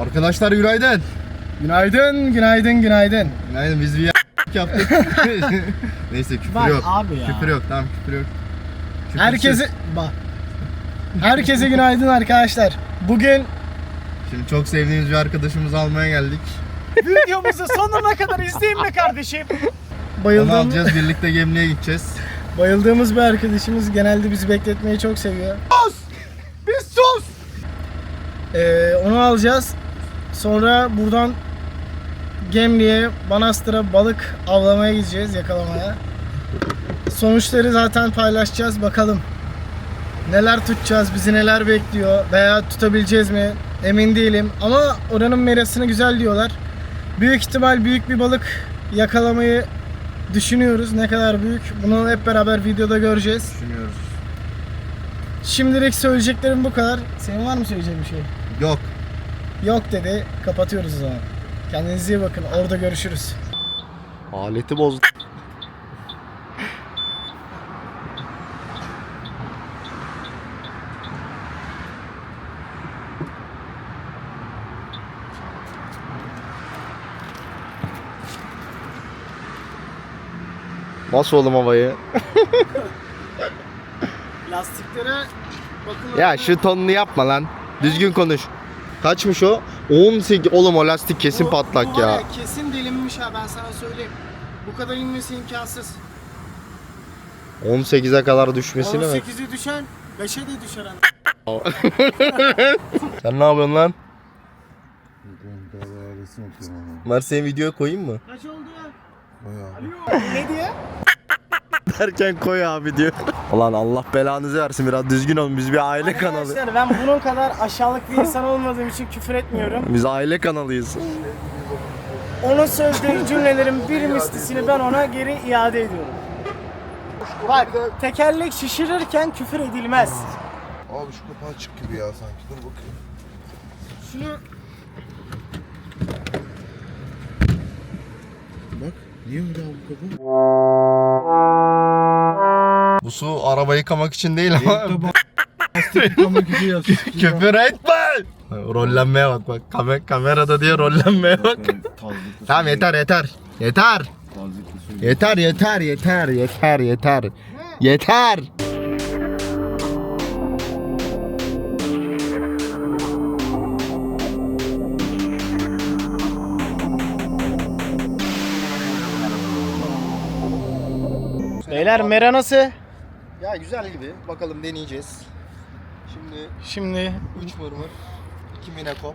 Arkadaşlar günaydın. Günaydın, günaydın, günaydın. Günaydın biz bir yaptık. Neyse küfür Bak yok. abi ya. Küfür yok tamam küfür yok. Küfürsüz. Herkese bak. Herkese günaydın arkadaşlar. Bugün Şimdi çok sevdiğimiz bir arkadaşımızı almaya geldik. videomuzu sonuna kadar izleyin mi kardeşim? Onu Bayıldığım, alacağız birlikte gemliğe gideceğiz. bayıldığımız bir arkadaşımız genelde bizi bekletmeyi çok seviyor. Sus! Biz sus! Ee, onu alacağız. Sonra buradan Gemli'ye, Manastır'a balık avlamaya gideceğiz, yakalamaya. Sonuçları zaten paylaşacağız. Bakalım neler tutacağız, bizi neler bekliyor veya tutabileceğiz mi emin değilim. Ama oranın merasını güzel diyorlar. Büyük ihtimal büyük bir balık yakalamayı düşünüyoruz. Ne kadar büyük bunu hep beraber videoda göreceğiz. Düşünüyoruz. Şimdilik söyleyeceklerim bu kadar. Senin var mı söyleyeceğin bir şey? Yok. Yok dedi. Kapatıyoruz o zaman. Kendinize iyi bakın. Orada görüşürüz. Aleti bozdu. Nasıl oğlum havayı? Lastiklere bakın. Ya şu tonunu yapma lan. Düzgün konuş. Kaçmış o? 18. Oğlum o lastik kesin Bu- patlak bu var ya. Kesin delinmiş ha ben sana söyleyeyim. Bu kadar inmesi imkansız. 18'e kadar düşmesine mi? 18'i düşen 5'e de düşer. Sen ne yapıyorsun lan? Mert senin videoya koyayım mı? Kaç oldu ya? Ne diye? Derken koy abi diyor. Ulan Allah belanızı versin biraz düzgün olun biz bir aile kanalı. Arkadaşlar ben bunun kadar aşağılık bir insan olmadığım için küfür etmiyorum. Biz aile kanalıyız. Onun söylediği cümlelerin bir mislisini ben ona geri iade ediyorum. Bak tekerlek şişirirken küfür edilmez. Abi şu kapağı açık gibi ya sanki. Dur bakayım. Şunu Bak. Niye öyle abi bu kapağı? Bu su araba yıkamak için değil ama küfür etme. Rollenmeye bak bak. Kamer kamerada diye rollenmeye bak. tamam yeter yeter. Yeter. Yeter yeter yeter yeter yeter. Yeter. Beyler mera nasıl? Ya güzel gibi. Bakalım deneyeceğiz. Şimdi Şimdi 3 mırmır, 2 mineko.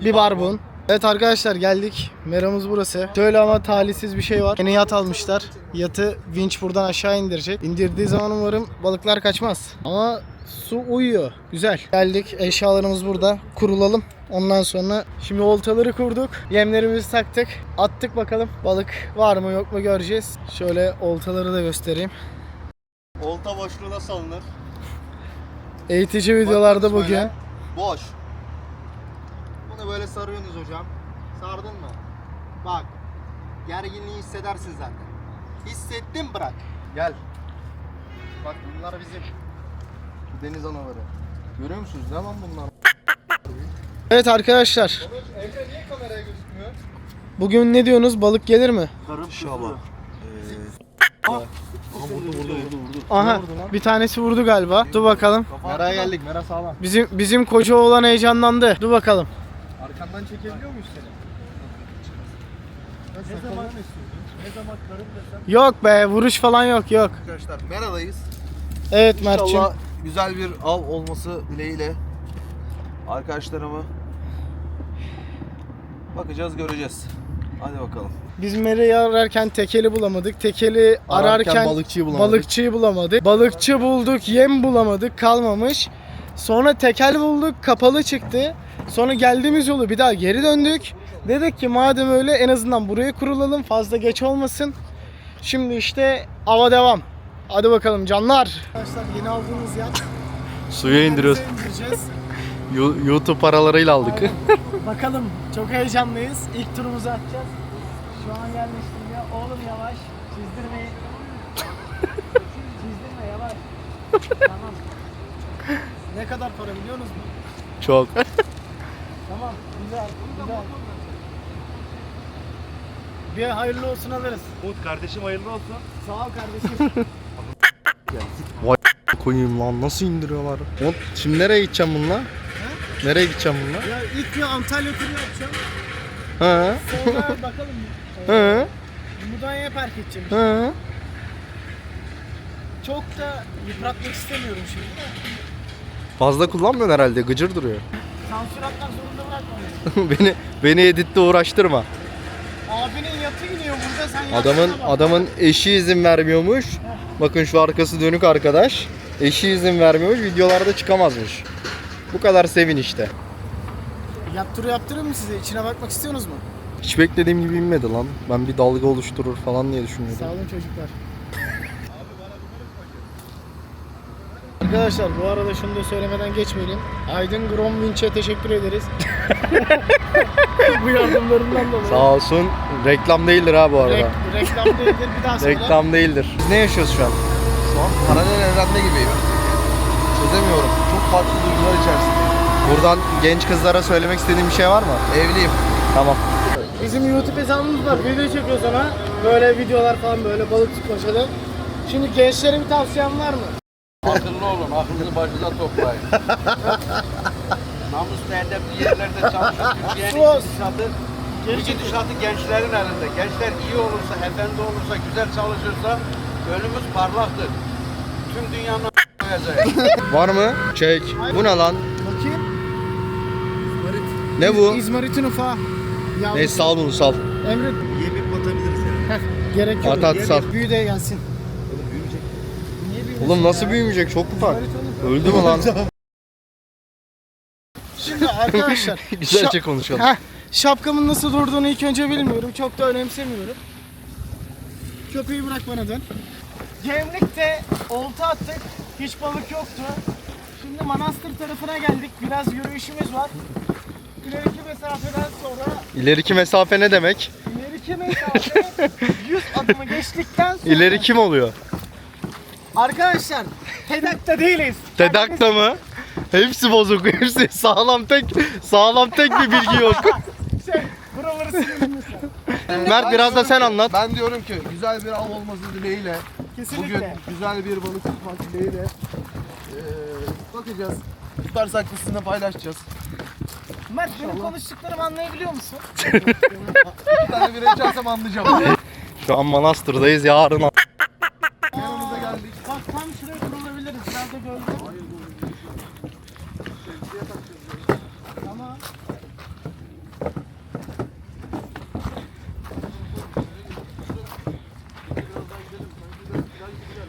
bir barbun. Evet arkadaşlar geldik. Meramız burası. Şöyle ama talihsiz bir şey var. Yeni yat almışlar. Yatı vinç buradan aşağı indirecek. İndirdiği zaman umarım balıklar kaçmaz. Ama su uyuyor. Güzel. Geldik. Eşyalarımız burada. Kurulalım. Ondan sonra şimdi oltaları kurduk. Yemlerimizi taktık. Attık bakalım. Balık var mı yok mu göreceğiz. Şöyle oltaları da göstereyim. Olta boşluğuna salınır. Eğitici videolarda Bakınız bugün. böyle, Boş. Bunu böyle sarıyorsunuz hocam. Sardın mı? Bak. Gerginliği hissedersin zaten. Hissettin bırak. Gel. Bak bunlar bizim. Deniz anaları. Görüyor musunuz? Ne lan bunlar? Evet arkadaşlar. Evde niye kameraya gözükmüyor? Bugün ne diyorsunuz? Balık gelir mi? İnşallah. Aha bir tanesi vurdu galiba. Dur bakalım. Mera'ya geldik. Mera sağlam. Bizim bizim koca oğlan heyecanlandı. Dur bakalım. Arkandan çekebiliyor muyuz seni? Ne zaman Ne zaman karım desem? Yok be vuruş falan yok yok. Arkadaşlar meradayız. Evet Mert'cim. İnşallah güzel bir av olması dileğiyle arkadaşlarımı bakacağız göreceğiz. Hadi bakalım. Biz Mera'yı ararken tekeli bulamadık. Tekeli Ararken ararken, balıkçıyı bulamadık. balıkçıyı bulamadık. Balıkçı bulduk, yem bulamadık, kalmamış. Sonra tekel bulduk, kapalı çıktı. Sonra geldiğimiz yolu bir daha geri döndük. Dedik ki madem öyle en azından buraya kurulalım fazla geç olmasın. Şimdi işte ava devam. Hadi bakalım canlar. Arkadaşlar yeni aldığımız yer. Suya indiriyoruz. YouTube paralarıyla aldık. Aynen. Bakalım çok heyecanlıyız. İlk turumuzu atacağız. Şu an yerleştim ya. Oğlum yavaş. Çizdirmeyin. Çizdirme yavaş. tamam. Ne kadar para biliyor musunuz? Çok. Tamam, güzel, güzel. Bir hayırlı olsun alırız. Umut kardeşim hayırlı olsun. Sağ ol kardeşim. Koyayım lan nasıl indiriyorlar? Oğlum, Şimdi nereye gideceğim bununla? Nereye gideceğim bununla? ya ilk bir Antalya turu yapacağım. Hı Sonra bakalım. Hı Mudanya'ya park edeceğim. hı. Çok da yıpratmak istemiyorum şimdi. Fazla kullanmıyorsun herhalde gıcır duruyor. Sansür atmak zorunda bırakma beni. beni editte uğraştırma. Abinin yatı iniyor burada sen Adamın bak. adamın eşi izin vermiyormuş. Bakın şu arkası dönük arkadaş. Eşi izin vermiyormuş. Videolarda çıkamazmış. Bu kadar sevin işte. Yat turu yaptırayım mı size? İçine bakmak istiyorsunuz mu? Hiç beklediğim gibi inmedi lan. Ben bir dalga oluşturur falan diye düşünüyordum. Sağ olun çocuklar. Arkadaşlar bu arada şunu da söylemeden geçmeyelim. Aydın Gromwinch'e teşekkür ederiz. bu yardımlarından dolayı. Sağ olsun. Reklam değildir ha bu arada. Rek- reklam değildir bir daha söyle. Reklam değildir. Biz ne yaşıyoruz şu an? Şu an paralel evrende gibiyim. Çözemiyorum. Çok farklı duygular içerisinde. Buradan genç kızlara söylemek istediğin bir şey var mı? Evliyim. Tamam. Bizim YouTube hesabımız var. Video çekiyoruz ona. Böyle videolar falan böyle balık tutmacalı. Şimdi gençlere bir tavsiyen var mı? Akıllı olun, aklınızı başınıza toplayın. Namuslu edepli yerlerde çalışın. Türkiye'nin Sus. gidişatı, gidişatı gençlerin elinde. Gençler iyi olursa, efendi olursa, güzel çalışırsa önümüz parlaktır. Tüm dünyanın koyacak. Var mı? Çek. Bu ne lan? Bakayım. Ne bu? İzmarit'in ufağı. Yavrusu. Neyse sal bunu sal. Emre Yemip batabiliriz yani. Heh, gerek yok. At, at, sal. Büyü de gelsin. Niye büyümesin Oğlum nasıl ya? büyümeyecek? Çok ufak. Oğlum. Öldü mü lan? Şimdi arkadaşlar Güzelce şa- konuşalım. Heh, şapkamın nasıl durduğunu ilk önce bilmiyorum. Çok da önemsemiyorum. Köpeği bırak bana dön. Gemlikte olta attık. Hiç balık yoktu. Şimdi Manastır tarafına geldik. Biraz yürüyüşümüz var. İleriki mesafeden sonra İleriki mesafe ne demek? ileriki mesafe 100 adımı geçtikten sonra İleri kim oluyor? Arkadaşlar Tedak'ta değiliz. Tedakta mı? Hepsi bozuk. Hepsi sağlam tek sağlam tek bir bilgi yok. Şey, buraları. Mert biraz da sen anlat. Ben diyorum ki güzel bir av olması dileğiyle, Kesinlikle. bugün güzel bir balık tutmak dileğiyle eee, bakacağız. Tutarsak da sizinle paylaşacağız. Mert benim konuştuklarımı anlayabiliyor musun? Bir tane bira içersem anlayacağım. Şu an Manastır'dayız. Yarın Yanımıza geldik. Bak tam şuraya kurulabiliriz. Gölge. Tamam.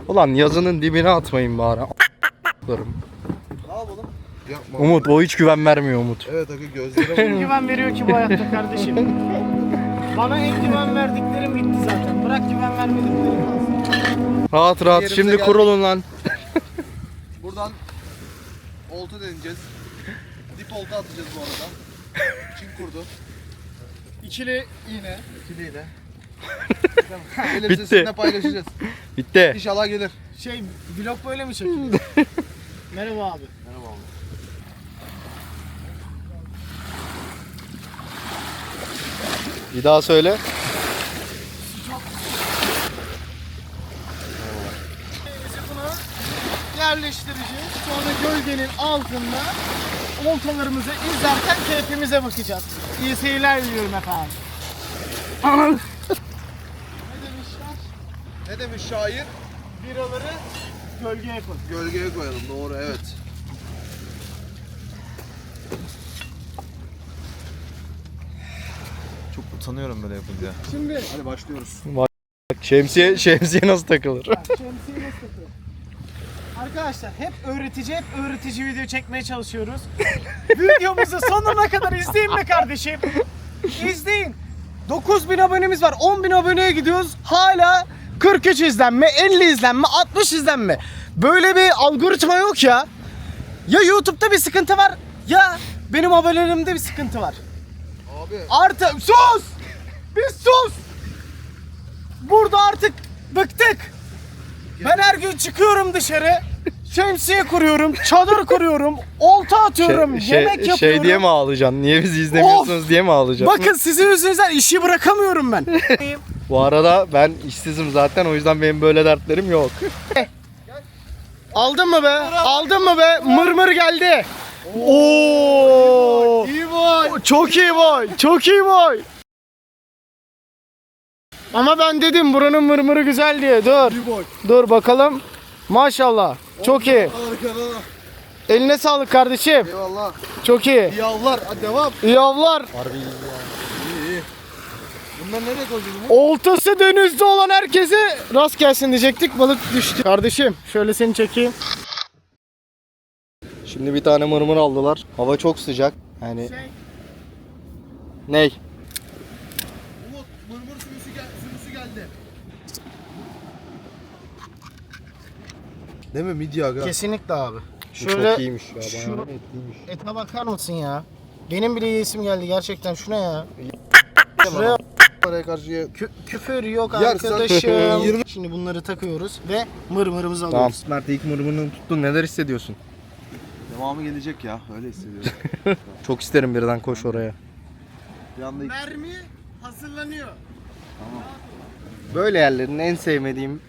Ulan yazının dibine atmayın bari. Yapma. Umut o hiç güven vermiyor Umut. Evet aga gözlere Kim güven veriyor ki bu hayatta kardeşim? Bana en güven verdiklerim bitti zaten. Bırak güven vermediklerim kalsın. Rahat rahat Yerimize şimdi geldik. kurulun lan. Buradan olta deneyeceğiz. Dip olta atacağız bu arada. Çin kurdu. İkili iğne. İkiliyle. Gelirse Bitti. sizinle paylaşacağız. Bitti. İnşallah gelir. Şey vlog böyle mi çekiliyor? Merhaba abi. Merhaba abi. Bir daha söyle. Bunu yerleştireceğiz. Sonra gölgenin altında oltalarımızı izlerken keyfimize bakacağız. İyi seyirler diliyorum efendim. Anam. ne demişler? Ne demiş şair? Biraları gölgeye koy. Gölgeye koyalım doğru evet. Utanıyorum böyle yapınca. Şimdi Hadi başlıyoruz. Bak şemsiye şemsiye nasıl takılır? bak, şemsiye nasıl takıyor? Arkadaşlar hep öğretici, hep öğretici video çekmeye çalışıyoruz. Videomuzu sonuna kadar izleyin be kardeşim. İzleyin. 9000 abonemiz var. 10.000 aboneye gidiyoruz. Hala 43 izlenme, 50 izlenme, 60 izlenme. Böyle bir algoritma yok ya. Ya YouTube'da bir sıkıntı var ya benim abonelerimde bir sıkıntı var. Abi Artık sus! Bir sus! Burada artık bıktık. Ben her gün çıkıyorum dışarı. Şemsiye kuruyorum, çadır kuruyorum, olta atıyorum, yemek yapıyorum. şey diye mi ağlayacaksın? Niye bizi izlemiyorsunuz diye mi ağlayacaksın? Bakın sizin yüzünüzden işi bırakamıyorum ben. Bu arada ben işsizim zaten o yüzden benim böyle dertlerim yok. Aldın mı be? Aldın mı be? Mırmır geldi. Oo! İyi boy. Çok iyi boy. Çok iyi boy. Ama ben dedim buranın mırmırı güzel diye. Dur. İyi. Dur bakalım. Maşallah. Çok iyi. Eline sağlık kardeşim. Eyvallah. Çok iyi. İyi avlar. Hadi devam. İyi avlar. İyi iyi. Bunlar nereye koyacağız? Oltası denizde olan herkese rast gelsin diyecektik. Balık düştü. Kardeşim şöyle seni çekeyim. Şimdi bir tane mırmır aldılar. Hava çok sıcak. Yani ney? Umut mırmır sürüsü, gel sürüsü geldi. Değil mi midye aga? Kesinlikle abi. Şöyle çok iyiymiş ya. şu- Bayağı etliymiş. Etine bakar mısın ya? Benim bile yiyesim geldi gerçekten. Şuna ya. Şuraya Oraya karşıya. Kü- küfür yok Yersen- arkadaşım. Şimdi bunları takıyoruz ve mırmırımızı Tamam. alıyoruz. Mert ilk mırmırını tuttun. Neler hissediyorsun? Devamı gelecek ya. Öyle hissediyorum. Çok isterim birden koş oraya. Bir anda. Mermi hazırlanıyor. Böyle yerlerin en sevmediğim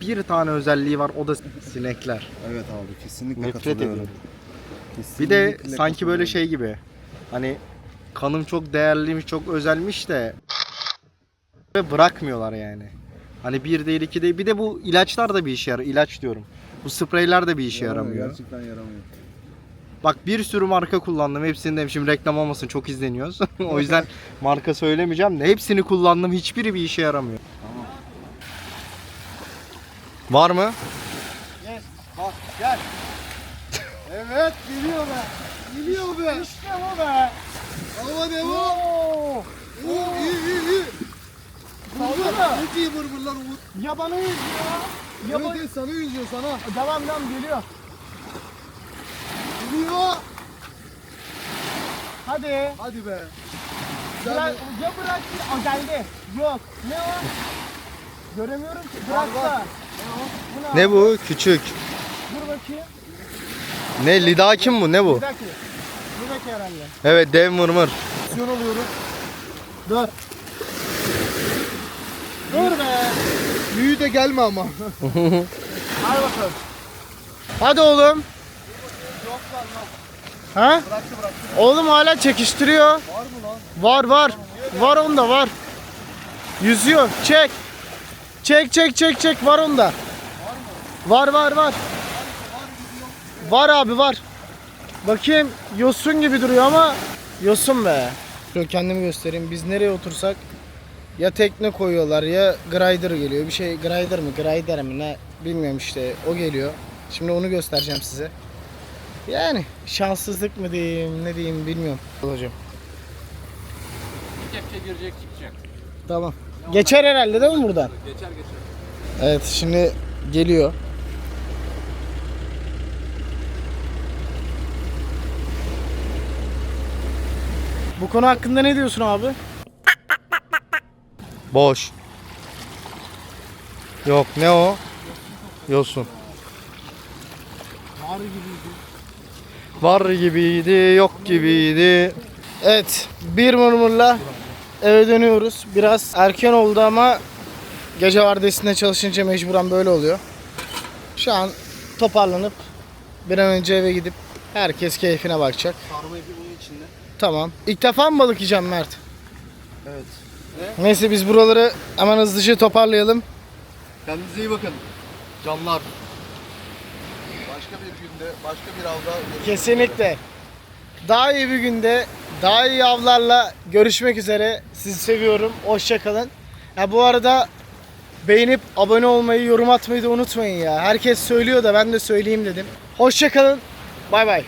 bir tane özelliği var. O da sinekler. Evet abi kesinlikle Nefret katılıyorum. ediyorum. Bir de Kesinlikle sanki böyle şey gibi. Hani kanım çok değerliymiş, çok özelmiş de ve bırakmıyorlar yani. Hani bir değil iki değil. Bir de bu ilaçlar da bir işe yarar. İlaç diyorum. Bu spreyler de bir işe Yaramıyor, yaramıyor. Gerçekten yaramıyor. Bak bir sürü marka kullandım. Hepsini de şimdi reklam olmasın çok izleniyoruz. o yüzden marka söylemeyeceğim de hepsini kullandım. Hiçbiri bir işe yaramıyor. Var mı? Evet geliyor be. Geliyor be. İşte bu be. Hava devam. Oo iyi iyi iyi. Sallama. Çok iyi mırmırlar Umut. Yabanı yüzüyor. Evet Yaban... evet sana yüzüyor sana. Devam devam geliyor. Geliyor. Hadi. Hadi be. Bırak, ya bırak Aa, geldi. Yok. Ne o? Göremiyorum ki. Bırak da. Ne bu? Küçük. Dur bakayım. Ne? Lidakim bu? Ne bu? Buradaki. Buradaki herhalde. Evet dev mırmır. Aksiyon alıyorum. Dur. Dur be. Büyü de gelme ama. Hadi bakalım. Hadi oğlum. Ha? Oğlum hala çekiştiriyor. Var mı lan? Var var. Var onda var. Yüzüyor. Çek. Çek çek çek çek var onda. Var var var. Var abi var. Bakayım yosun gibi duruyor ama yosun be. Şöyle kendimi göstereyim. Biz nereye otursak ya tekne koyuyorlar ya grider geliyor. Bir şey grider mı grider mi ne bilmiyorum işte o geliyor. Şimdi onu göstereceğim size. Yani şanssızlık mı diyeyim ne diyeyim bilmiyorum. Hocam. Kepçe girecek çıkacak. Tamam. Geçer herhalde değil mi buradan? Geçer geçer. Evet şimdi geliyor. Bu konu hakkında ne diyorsun abi? Boş. Yok ne o? Yosun. Var gibiydi. Var gibiydi, yok gibiydi. Evet, bir mırmırla eve dönüyoruz. Biraz erken oldu ama gece vardiyasında çalışınca mecburen böyle oluyor. Şu an toparlanıp bir an önce eve gidip herkes keyfine bakacak. Sarma ipi bunun içinde. Tamam. İlk defa mı balık yiyeceğim Mert? Evet. Neyse biz buraları hemen hızlıca toparlayalım. Kendinize iyi bakın. Canlar. Başka bir günde, başka bir avda görüşmek Kesinlikle. Daha iyi bir günde, daha iyi avlarla görüşmek üzere. Sizi seviyorum. Hoşça kalın. Ha bu arada beğenip abone olmayı, yorum atmayı da unutmayın ya. Herkes söylüyor da ben de söyleyeyim dedim. Hoşça kalın. Bay bay.